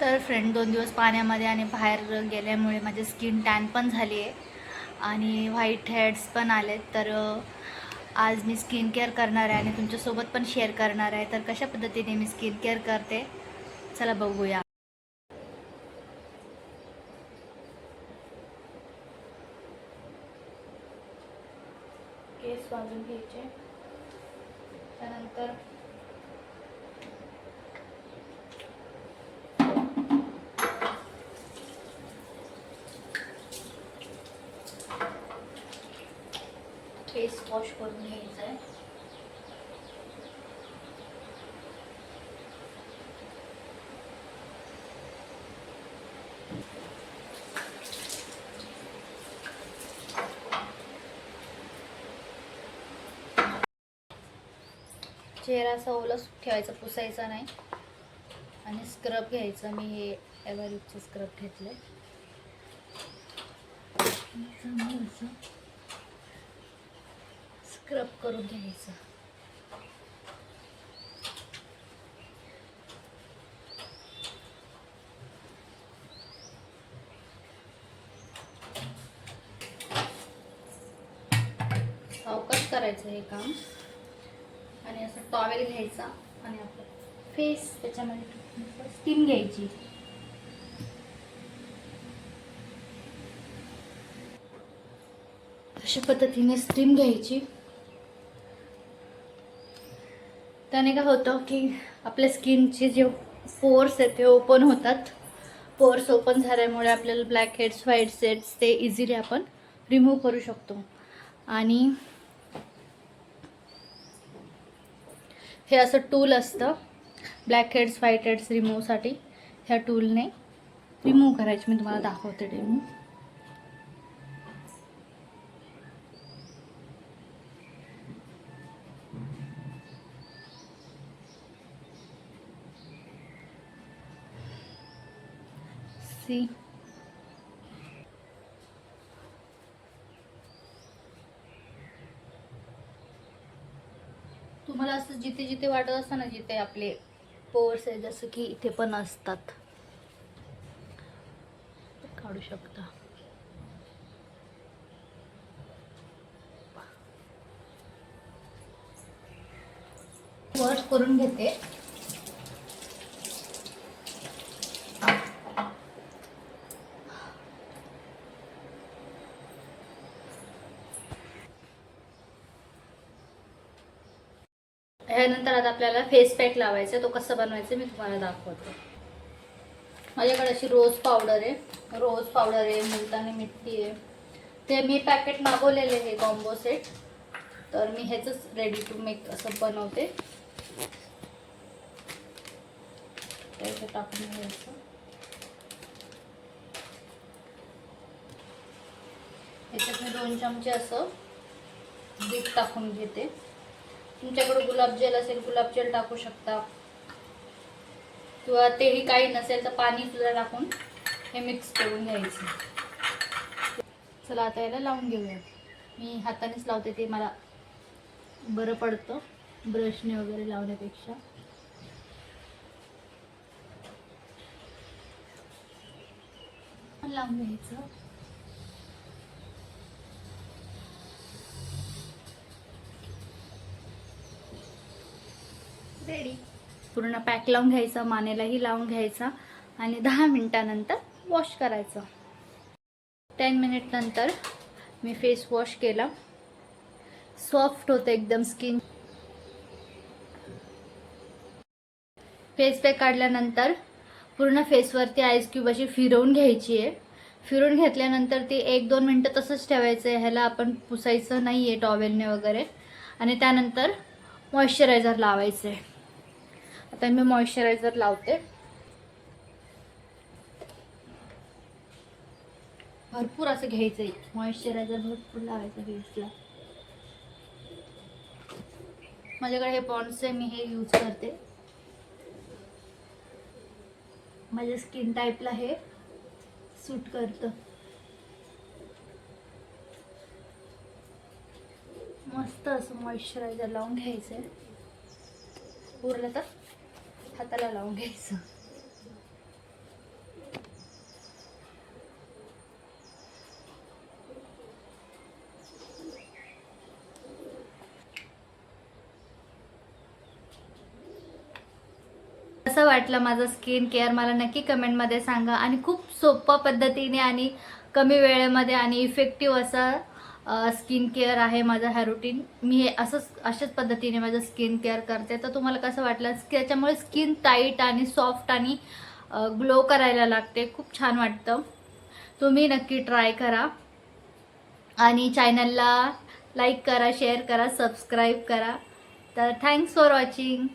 तर फ्रेंड दोन दिवस पाण्यामध्ये आणि बाहेर गेल्यामुळे माझी स्किन टॅन पण झाली आहे. आणि व्हाईट हेड्स पण आलेत. तर आज मी स्किन केअर करणार आहे आणि तुमच्यासोबत पण शेअर करणार आहे. तर कशा पद्धतीने मी स्किन केअर करते? चला बघूया. केस वाजून घ्यायचे. त्यानंतर फेस वॉश करून घ्यायचं आहे. चेहरा असा ओला ठेवायचा पुसायचा नाही. आणि स्क्रब घ्यायचं. मी हे एव्हरेजचं स्क्रब घेतलं आहे स्क्रब करून घ्यायचं. अवकाश करायचं हे काम. आणि असं टॉवेल घ्यायचा आणि आपलं फेस त्याच्यामध्ये स्टीम घ्यायची. अशा पद्धतीने स्टीम घ्यायची. त्याने काय होतं की आपल्या स्किनचे जे पोर्स आहेत ते ओपन होतात. पोर्स ओपन झाल्यामुळे आपल्याला ब्लॅक हेड्स व्हाईट हेड्स ते इझिली आपण रिमूव्ह करू शकतो. आणि हे असं टूल असतं. ब्लॅक हेड्स व्हाईट हेड्स रिमूव्हसाठी ह्या टूलने रिमूव्ह करायची. मी तुम्हाला दाखवते रिमूव्ह सी तुम्हाला असं जिथे जिथे वाटत असतं ना जिथे आपले पोर्स आहे जसं की इथे पण असतात. काढू शकता. वॉश करून घेते. ह्यानंतर आता आपल्याला फेस पॅक लावायचा तो कसं बनवायचा मी तुम्हाला दाखवते. माझ्याकडे अशी रोज पावडर आहे. रोज पावडर आहे मुलतानी मिठी आहे. ते मी पॅकेट मागवलेले हे कॉम्बो सेट तर मी ह्याचंच रेडी टू मेक असं बनवते. त्याचं टाकून घ्यायचं. ह्याच्यात मी दोन चमचे असं बीट टाकून घेते. तुमच्याकडे गुलाबजल असेल गुलाबजल टाकू शकता. किंवा तेही काही नसेल तर पाणी सुद्धा टाकून हे मिक्स करून घ्यायचं. चला आता याला लावून घेऊया. मी हातानेच लावते ते मला बरं पडतं. ब्रशने वगैरे लावण्यापेक्षा. लावून घ्यायचं. रेडी पूर्ण पॅक लावून घ्यायचा मानेलाही लावून घ्यायचा आणि दहा मिनिटानंतर वॉश करायचं. टेन मिनिटनंतर मी फेस वॉश केला. सॉफ्ट होतं एकदम स्किन फेस पॅक काढल्यानंतर पूर्ण फेसवरती आईस क्यूब अशी फिरवून घ्यायची आहे. फिरून घेतल्यानंतर ती एक दोन मिनटं तसंच ठेवायचं आहे. ह्याला आपण पुसायचं नाही आहे टॉवेलने वगैरे. आणि त्यानंतर मॉइश्चरायझर लावायचं आहे आता मी मॉइश्चरायझर लावते. भरपूर असं घ्यायचं आहे मॉइश्चरायझर भरपूर लावायचं फेसला माझ्याकडे हे पॉन्ड्स आहे मी हे यूज करते. माझ्या स्किन टाईपला हे सूट करतं. मस्त असं मॉइश्चरायझर लावून घ्यायचं आहे उरलं तर? हाताला लावून घ्यायचं. कसं वाटलं माझं स्किन केअर मला नक्की कमेंटमध्ये सांगा. आणि खूप सोप्या पद्धतीने आणि कमी वेळेमध्ये आणि इफेक्टिव्ह असं स्किन केअर आहे माझं ह्या रुटीन मी हे असंच अशाच पद्धतीने माझं स्किन केअर करते. तर तुम्हाला कसं वाटलं? त्याच्यामुळे स्किन टाईट आणि सॉफ्ट आणि ग्लो करायला लागते. खूप छान वाटतं. तुम्ही नक्की ट्राय करा. आणि चॅनलला लाईक करा शेअर करा सबस्क्राईब करा. तर थँक्स फॉर वॉचिंग